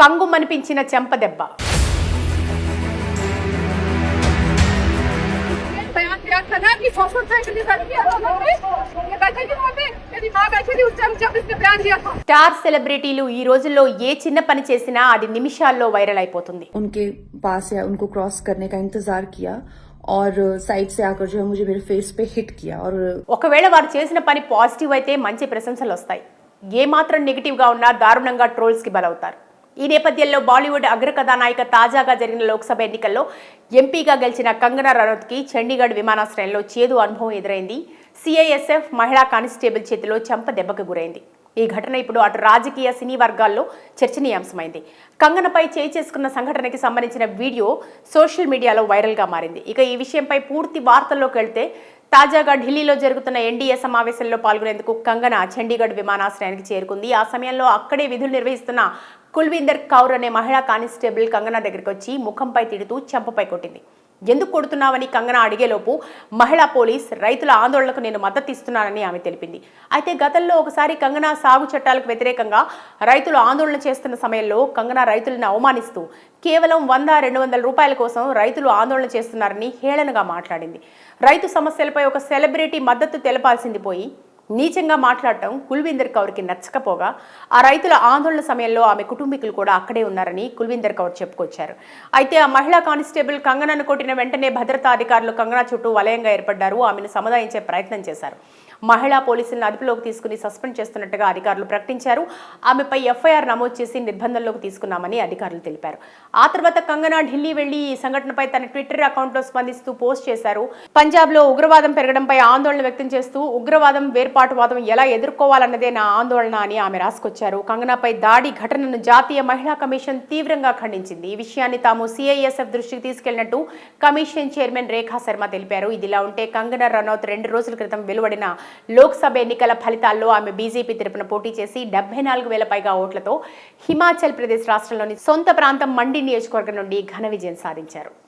కంగుమనిపించిన చెంపదెబ్బ बयान दिया था ना कि सोशल साइकिल करके ये बैठे थे वहाँ पे मेरी माँ बैठी थी उस टाइम जब इसने बयान दिया था స్టార్ సెలబ్రిటీలు ఈ రోజుల్లో ఏ చిన్న పని చేసినా అది నిమిషాల్లో వైరల్ అయిపోతుంది उनके पास या उनको क्रॉस करने का इंतजार किया और साइड से आकर जो है मुझे मेरे फेस पे हिट किया और ఒకవేళ వారు చేసిన పని పాజిటివ్ అయితే మంచి ప్రశంసలు వస్తాయి ఏ మాత్రం నెగిటివ్ గా ఉన్నా దారుణంగా ట్రోల్స్ కి బలవుతారు ఈ నేపథ్యంలో బాలీవుడ్ అగ్రకథానాయిక తాజాగా జరిగిన లోక్సభ ఎన్నికల్లో ఎంపీగా గెలిచిన కంగనా రనౌత్కి చండీగఢ్ విమానాశ్రయంలో చేదు అనుభవం ఎదురైంది. సిఐఎస్ఎఫ్ మహిళా కానిస్టేబుల్ చేతిలో చెంప దెబ్బకు గురైంది. ఈ ఘటన ఇప్పుడు అటు రాజకీయ సినీ వర్గాల్లో చర్చనీయాంశమైంది. కంగనపై చేయి చేసుకున్న సంఘటనకి సంబంధించిన వీడియో సోషల్ మీడియాలో వైరల్గా మారింది. ఇక ఈ విషయంపై పూర్తి వార్తల్లోకి వెళ్తే తాజాగా ఢిల్లీలో జరుగుతున్న ఎన్డీఏ సమావేశంలో పాల్గొనేందుకు కంగన చండీగఢ్ విమానాశ్రయానికి చేరుకుంది. ఆ సమయంలో అక్కడే విధులు నిర్వహిస్తున్న కుల్వీందర్ కౌర్ అనే మహిళా కానిస్టేబుల్ కంగన దగ్గరికి వచ్చి ముఖంపై తిడుతూ చెంపపై కొట్టింది. ఎందుకు కొడుతున్నావని కంగన అడిగేలోపు మహిళా పోలీస్ రైతుల ఆందోళనకు నేను మద్దతు ఇస్తున్నానని ఆమె తెలిపింది. అయితే గతంలో ఒకసారి కంగన సాగు చట్టాలకు వ్యతిరేకంగా రైతులు ఆందోళన చేస్తున్న సమయంలో కంగన రైతులను అవమానిస్తూ కేవలం వంద రెండు వందల రూపాయల కోసం రైతులు ఆందోళన చేస్తున్నారని హేళనగా మాట్లాడింది. రైతు సమస్యలపై ఒక సెలబ్రిటీ మద్దతు తెలపాల్సింది పోయి నీచంగా మాట్లాడటం కుల్వీందర్ కౌర్కి నచ్చకపోగా ఆ రైతుల ఆందోళన సమయంలో ఆమె కుటుంబీకులు కూడా అక్కడే ఉన్నారని కుల్వీందర్ కౌర్ చెప్పుకొచ్చారు. అయితే ఆ మహిళా కానిస్టేబుల్ కంగనను కొట్టిన వెంటనే భద్రతా అధికారులు కంగనా చుట్టూ వలయంగా ఏర్పడ్డారు. ఆమెను సముదాయించే ప్రయత్నం చేశారు. మహిళా పోలీసులను అదుపులోకి తీసుకుని సస్పెండ్ చేస్తున్నట్టుగా అధికారులు ప్రకటించారు. ఆమెపై ఎఫ్ఐఆర్ నమోదు చేసి నిర్బంధంలోకి తీసుకున్నామని అధికారులు తెలిపారు. ఆ తర్వాత కంగనా ఢిల్లీ వెళ్ళి ఈ సంఘటనపై తన ట్విట్టర్ అకౌంట్లో స్పందిస్తూ పోస్ట్ చేశారు. పంజాబ్లో ఉగ్రవాదం పెరగడంపై ఆందోళన వ్యక్తం చేస్తూ ఉగ్రవాదం వేర్పాటువాదం ఎలా ఎదుర్కోవాలన్నదే నా ఆందోళన అని ఆమె రాసుకొచ్చారు. కంగనాపై దాడి ఘటనను జాతీయ మహిళా కమిషన్ తీవ్రంగా ఖండించింది. ఈ విషయాన్ని తాము సిఐఎస్ఎఫ్ దృష్టికి తీసుకెళ్ళినట్టు కమిషన్ చైర్మన్ రేఖా శర్మ తెలిపారు. ఇదిలా ఉంటే కంగనా రనౌత్ రెండు రోజుల క్రితం వెలువడిన లోక్సభ ఎన్నికల ఫలితాల్లో ఆమె బీజేపీ తరపున పోటీ చేసి డెబ్బై నాలుగు వేల పైగా ఓట్లతో హిమాచల్ ప్రదేశ్ రాష్ట్రంలోని సొంత ప్రాంతం మండి నియోజకవర్గం నుండి ఘన విజయం సాధించారు.